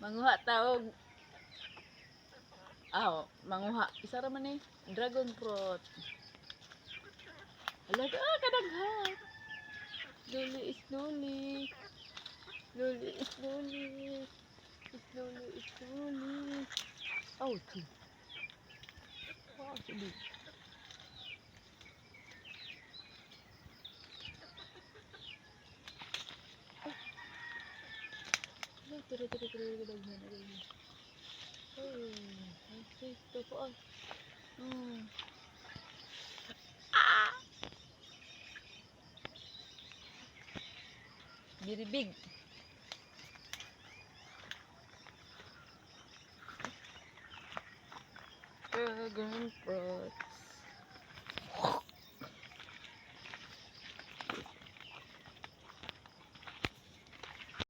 Manguha taog. Aw, manguha. Isa ra man eh. Dragon fruit. Alaga, ah, kadaghan. Slowly, slowly. Slowly, slowly. Slowly, slowly. Oh, two. Wow, Ay, tira, tira, tira, tira, daghan, daghan. Ay, ay, ito po, ay. Hmm. Ah! Biribig. Dragon fruit.